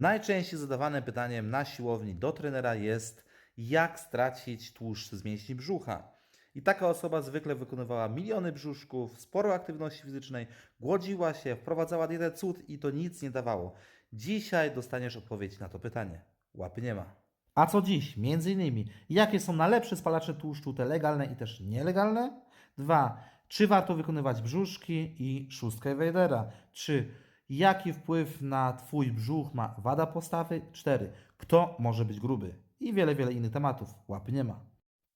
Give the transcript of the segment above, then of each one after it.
Najczęściej zadawanym pytaniem na siłowni do trenera jest, jak stracić tłuszcz z mięśni brzucha. I taka osoba zwykle wykonywała miliony brzuszków, sporo aktywności fizycznej, głodziła się, wprowadzała dietę cud i to nic nie dawało. Dzisiaj dostaniesz odpowiedź na to pytanie. Łapy nie ma. A co dziś? Między innymi, jakie są najlepsze spalacze tłuszczu, te legalne i też nielegalne? Dwa, czy warto wykonywać brzuszki i szóstkę Weidera? Trzy, jaki wpływ na Twój brzuch ma wada postawy? Cztery, kto może być gruby? I wiele, wiele innych tematów. Łapy nie ma.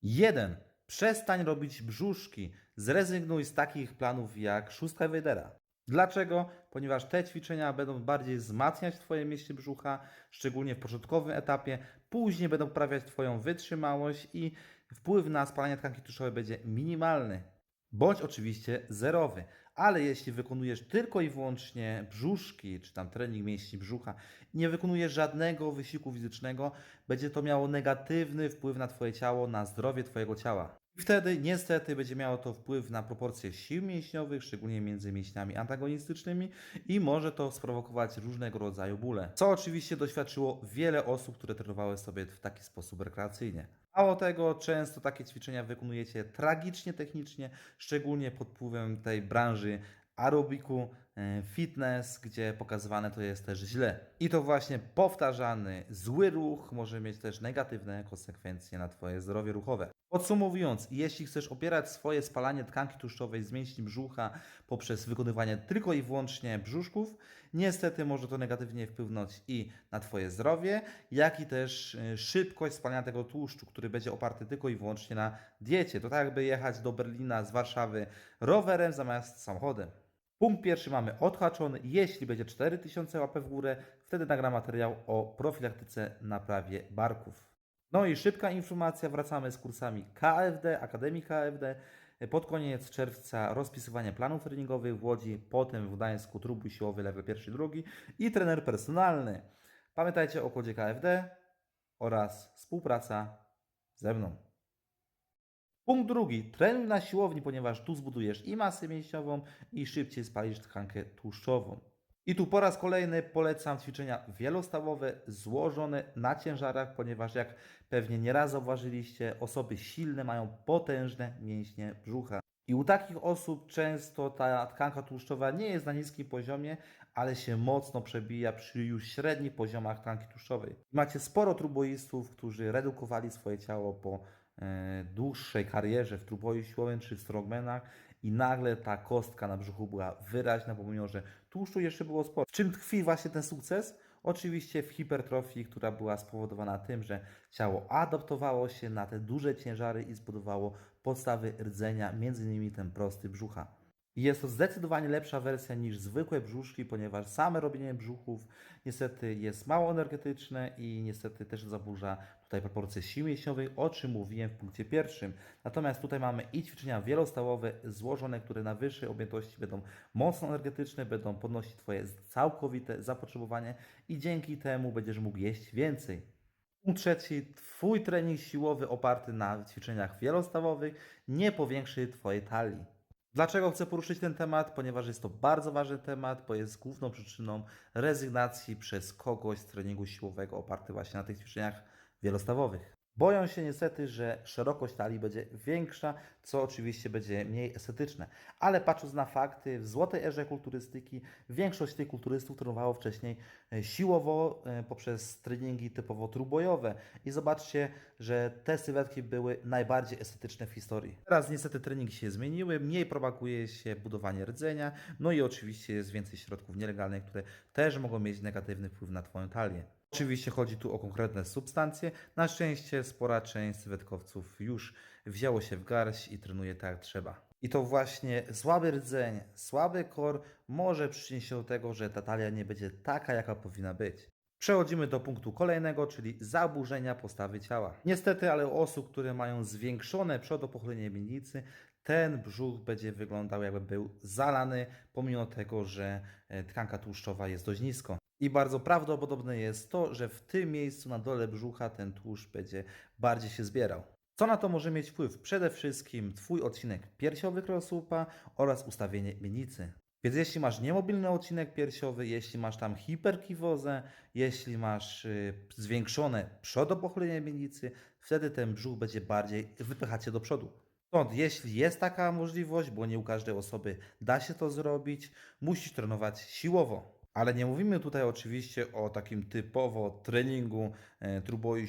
1. Przestań robić brzuszki. Zrezygnuj z takich planów jak szóstka Weidera. Dlaczego? Ponieważ te ćwiczenia będą bardziej wzmacniać Twoje mięśnie brzucha, szczególnie w początkowym etapie. Później będą poprawiać Twoją wytrzymałość i wpływ na spalanie tkanki tłuszczowej będzie minimalny. Bądź oczywiście zerowy. Ale jeśli wykonujesz tylko i wyłącznie brzuszki, czy tam trening mięśni brzucha, nie wykonujesz żadnego wysiłku fizycznego, będzie to miało negatywny wpływ na Twoje ciało, na zdrowie Twojego ciała. I wtedy niestety będzie miało to wpływ na proporcje sił mięśniowych, szczególnie między mięśniami antagonistycznymi i może to sprowokować różnego rodzaju bóle. Co oczywiście doświadczyło wiele osób, które trenowały sobie w taki sposób rekreacyjnie. Mało tego, często takie ćwiczenia wykonujecie tragicznie technicznie, szczególnie pod wpływem tej branży aerobiku, e, fitness, gdzie pokazywane to jest też źle. I to właśnie powtarzany zły ruch może mieć też negatywne konsekwencje na Twoje zdrowie ruchowe. Podsumowując, jeśli chcesz opierać swoje spalanie tkanki tłuszczowej z mięśni brzucha poprzez wykonywanie tylko i wyłącznie brzuszków, niestety może to negatywnie wpłynąć i na Twoje zdrowie, jak i też y, szybkość spalania tego tłuszczu, który będzie oparty tylko i wyłącznie na diecie. To tak jakby jechać do Berlina z Warszawy rowerem zamiast samochodem. Punkt pierwszy mamy odhaczony. Jeśli będzie 4000 łapek w górę, wtedy nagram materiał o profilaktyce naprawie barków. No i szybka informacja, wracamy z kursami KFD, Akademii KFD. Pod koniec czerwca rozpisywanie planów treningowych w Łodzi, potem w Gdańsku trójbój siłowy level pierwszy, drugi i trener personalny. Pamiętajcie o kodzie KFD oraz współpraca ze mną. Punkt drugi. Trenuj na siłowni, ponieważ tu zbudujesz i masę mięśniową i szybciej spalisz tkankę tłuszczową. I tu po raz kolejny polecam ćwiczenia wielostawowe złożone na ciężarach, ponieważ jak pewnie nieraz zauważyliście, osoby silne mają potężne mięśnie brzucha. I u takich osób często ta tkanka tłuszczowa nie jest na niskim poziomie, ale się mocno przebija przy już średnich poziomach tkanki tłuszczowej. Macie sporo truboistów, którzy redukowali swoje ciało po e, dłuższej karierze w truboju siłowym czy w strongmanach i nagle ta kostka na brzuchu była wyraźna, pomimo że tłuszczu jeszcze było sporo. W czym tkwi właśnie ten sukces? Oczywiście w hipertrofii, która była spowodowana tym, że ciało adaptowało się na te duże ciężary i zbudowało podstawy rdzenia, między innymi ten prosty brzucha. Jest to zdecydowanie lepsza wersja niż zwykłe brzuszki, ponieważ same robienie brzuchów niestety jest mało energetyczne i niestety też zaburza tutaj proporcje siły mięśniowej, o czym mówiłem w punkcie pierwszym. Natomiast tutaj mamy i ćwiczenia wielostałowe złożone, które na wyższej objętości będą mocno energetyczne, będą podnosić Twoje całkowite zapotrzebowanie i dzięki temu będziesz mógł jeść więcej. Punkt trzeci. Twój trening siłowy oparty na ćwiczeniach wielostawowych nie powiększy Twojej talii. Dlaczego chcę poruszyć ten temat? Ponieważ jest to bardzo ważny temat, bo jest główną przyczyną rezygnacji przez kogoś z treningu siłowego oparty właśnie na tych ćwiczeniach wielostawowych. Boją się niestety, że szerokość talii będzie większa, co oczywiście będzie mniej estetyczne. Ale patrząc na fakty, w złotej erze kulturystyki większość tych kulturystów trenowało wcześniej e, siłowo e, poprzez treningi typowo trójbojowe. I zobaczcie, że te sylwetki były najbardziej estetyczne w historii. Teraz niestety treningi się zmieniły, mniej propaguje się budowanie rdzenia, no i oczywiście jest więcej środków nielegalnych, które też mogą mieć negatywny wpływ na Twoją talię. Oczywiście chodzi tu o konkretne substancje. Na szczęście spora część sylwetkowców już wzięło się w garść i trenuje tak jak trzeba. I to właśnie słaby rdzeń, słaby kor może przyczynić się do tego, że ta talia nie będzie taka, jaka powinna być. Przechodzimy do punktu kolejnego, czyli zaburzenia postawy ciała. Niestety, ale u osób, które mają zwiększone przodopochylenie miednicy, ten brzuch będzie wyglądał jakby był zalany, pomimo tego, że e, tkanka tłuszczowa jest dość nisko. I bardzo prawdopodobne jest to, że w tym miejscu na dole brzucha ten tłuszcz będzie bardziej się zbierał. Co na to może mieć wpływ? Przede wszystkim Twój odcinek piersiowy kręgosłupa oraz ustawienie miednicy. Więc jeśli masz niemobilny odcinek piersiowy, jeśli masz tam hiperkiwozę, jeśli masz y, zwiększone przodopochylenie miednicy, wtedy ten brzuch będzie bardziej wypychać się do przodu. Stąd, jeśli jest taka możliwość, bo nie u każdej osoby da się to zrobić, musisz trenować siłowo. Ale nie mówimy tutaj oczywiście o takim typowo treningu e, trójboju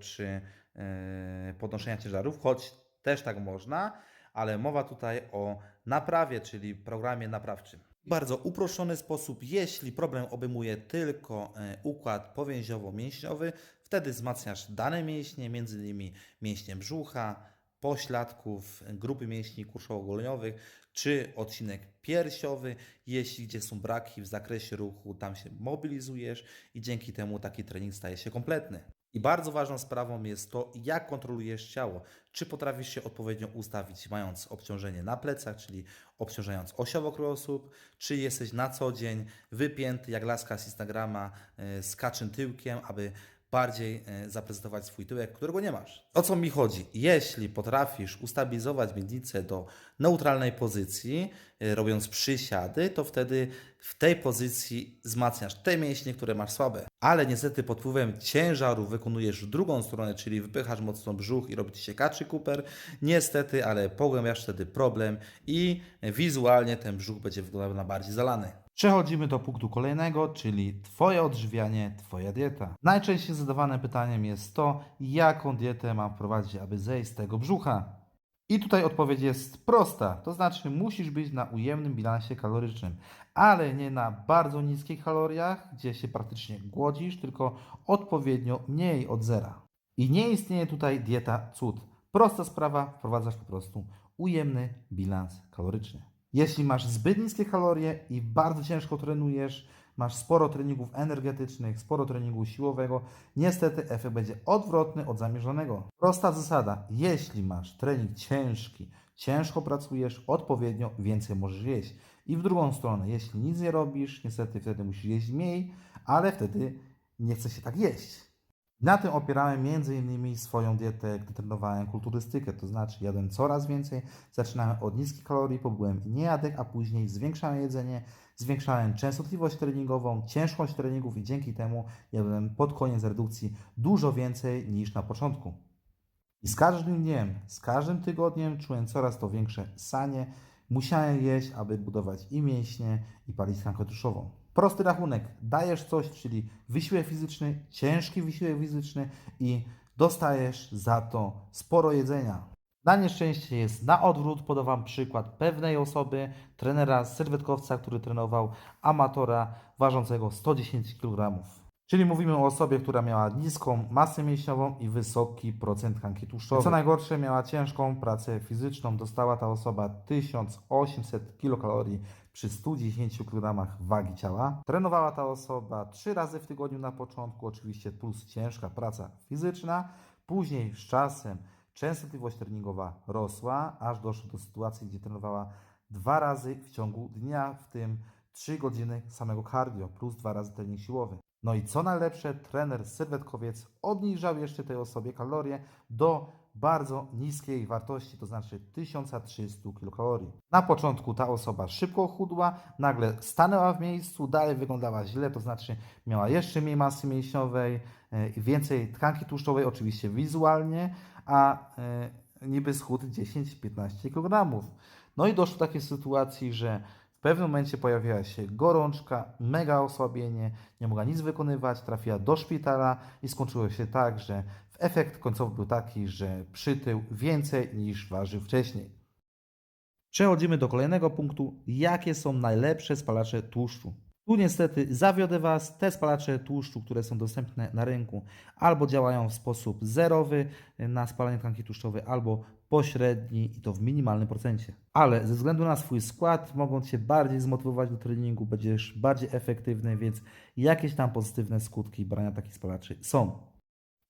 czy e, podnoszenia ciężarów, choć też tak można, ale mowa tutaj o naprawie, czyli programie naprawczym. Bardzo uproszczony sposób, jeśli problem obejmuje tylko e, układ powięziowo-mięśniowy, wtedy wzmacniasz dane mięśnie, między innymi mięśnie brzucha, pośladków, grupy mięśni kurszowo-goleniowych, czy odcinek piersiowy. Jeśli gdzie są braki w zakresie ruchu, tam się mobilizujesz i dzięki temu taki trening staje się kompletny. I bardzo ważną sprawą jest to, jak kontrolujesz ciało. Czy potrafisz się odpowiednio ustawić, mając obciążenie na plecach, czyli obciążając osiowo kręgosłup, czy jesteś na co dzień wypięty jak laska z Instagrama e, z kaczym tyłkiem, aby bardziej e, zaprezentować swój tyłek, którego nie masz. O co mi chodzi? Jeśli potrafisz ustabilizować miednicę do neutralnej pozycji, e, robiąc przysiady, to wtedy w tej pozycji wzmacniasz te mięśnie, które masz słabe. Ale niestety pod wpływem ciężaru wykonujesz drugą stronę, czyli wypychasz mocno brzuch i robi ci się kaczy kuper. Niestety, ale pogłębiasz wtedy problem i wizualnie ten brzuch będzie wyglądał na bardziej zalany. Przechodzimy do punktu kolejnego, czyli Twoje odżywianie, Twoja dieta. Najczęściej zadawanym pytaniem jest to, jaką dietę mam wprowadzić, aby zejść z tego brzucha. I tutaj odpowiedź jest prosta, to znaczy musisz być na ujemnym bilansie kalorycznym, ale nie na bardzo niskich kaloriach, gdzie się praktycznie głodzisz, tylko odpowiednio mniej od zera. I nie istnieje tutaj dieta cud. Prosta sprawa, wprowadzasz po prostu ujemny bilans kaloryczny. Jeśli masz zbyt niskie kalorie i bardzo ciężko trenujesz, masz sporo treningów energetycznych, sporo treningu siłowego, niestety efekt będzie odwrotny od zamierzonego. Prosta zasada: jeśli masz trening ciężki, ciężko pracujesz, odpowiednio więcej możesz jeść. I w drugą stronę, jeśli nic nie robisz, niestety wtedy musisz jeść mniej, ale wtedy nie chce się tak jeść. Na tym opierałem między innymi swoją dietę, gdy trenowałem kulturystykę, to znaczy jadłem coraz więcej, zaczynałem od niskich kalorii, pobyłem niejadek, a później zwiększałem jedzenie, zwiększałem częstotliwość treningową, ciężkość treningów i dzięki temu jadłem pod koniec redukcji dużo więcej niż na początku. I z każdym dniem, z każdym tygodniem czułem coraz to większe sanie. Musiałem jeść, aby budować i mięśnie, i palić tkankę. Prosty rachunek. Dajesz coś, czyli wysiłek fizyczny, ciężki wysiłek fizyczny i dostajesz za to sporo jedzenia. Na nieszczęście jest na odwrót. Podam Wam przykład pewnej osoby, trenera serwetkowca, który trenował amatora ważącego 110 kg. Czyli mówimy o osobie, która miała niską masę mięśniową i wysoki procent tkanki tłuszczowej. Co najgorsze, miała ciężką pracę fizyczną. Dostała ta osoba 1800 kilokalorii przy 110 kg wagi ciała. Trenowała ta osoba 3 razy w tygodniu na początku, oczywiście plus ciężka praca fizyczna. Później z czasem częstotliwość treningowa rosła, aż doszło do sytuacji, gdzie trenowała dwa razy w ciągu dnia, w tym 3 godziny samego cardio plus dwa razy trening siłowy. No i co najlepsze, trener sylwetkowiec obniżał jeszcze tej osobie kalorie do bardzo niskiej wartości, to znaczy 1300 kilokalorii. Na początku ta osoba szybko chudła, nagle stanęła w miejscu, dalej wyglądała źle, to znaczy miała jeszcze mniej masy mięśniowej e, i więcej tkanki tłuszczowej, oczywiście wizualnie, a e, niby schód 10-15 kg. No i doszło do takiej sytuacji, że w pewnym momencie pojawiła się gorączka, mega osłabienie, nie mogła nic wykonywać, trafiła do szpitala i skończyło się tak, że efekt końcowy był taki, że przytył więcej niż ważył wcześniej. Przechodzimy do kolejnego punktu. Jakie są najlepsze spalacze tłuszczu? Tu niestety zawiodę Was. Te spalacze tłuszczu, które są dostępne na rynku, albo działają w sposób zerowy na spalanie tkanki tłuszczowej, albo pośredni i to w minimalnym procencie. Ale ze względu na swój skład mogą Cię bardziej zmotywować do treningu, będziesz bardziej efektywny, więc jakieś tam pozytywne skutki brania takich spalaczy są.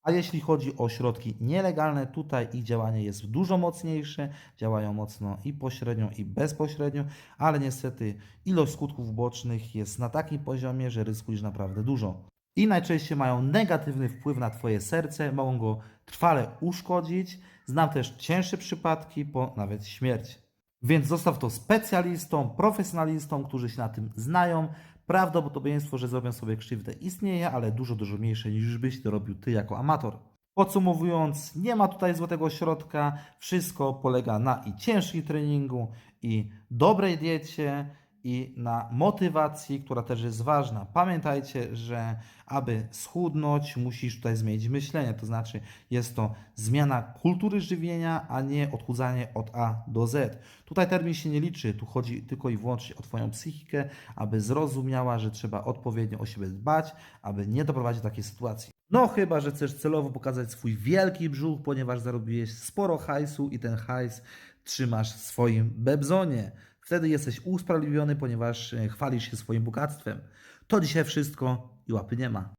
A jeśli chodzi o środki nielegalne, tutaj ich działanie jest dużo mocniejsze, działają mocno i pośrednio, i bezpośrednio, ale niestety ilość skutków ubocznych jest na takim poziomie, że ryzykujesz naprawdę dużo. I najczęściej mają negatywny wpływ na Twoje serce, mogą go trwale uszkodzić. Znam też cięższe przypadki, po nawet śmierć. Więc zostaw to specjalistom, profesjonalistom, którzy się na tym znają. Prawdopodobieństwo, że zrobią sobie krzywdę istnieje, ale dużo, dużo mniejsze niż byś to robił ty jako amator. Podsumowując, nie ma tutaj złotego środka. Wszystko polega na i ciężkim treningu, i dobrej diecie, i na motywacji, która też jest ważna. Pamiętajcie, że aby schudnąć, musisz tutaj zmienić myślenie. To znaczy, jest to zmiana kultury żywienia, a nie odchudzanie od A do Z. Tutaj termin się nie liczy, tu chodzi tylko i wyłącznie o Twoją psychikę, aby zrozumiała, że trzeba odpowiednio o siebie dbać, aby nie doprowadzić do takiej sytuacji. No chyba, że chcesz celowo pokazać swój wielki brzuch, ponieważ zarobiłeś sporo hajsu i ten hajs trzymasz w swoim bebzonie. Wtedy jesteś usprawiedliwiony, ponieważ e, chwalisz się swoim bogactwem. To dzisiaj wszystko i łapy nie ma.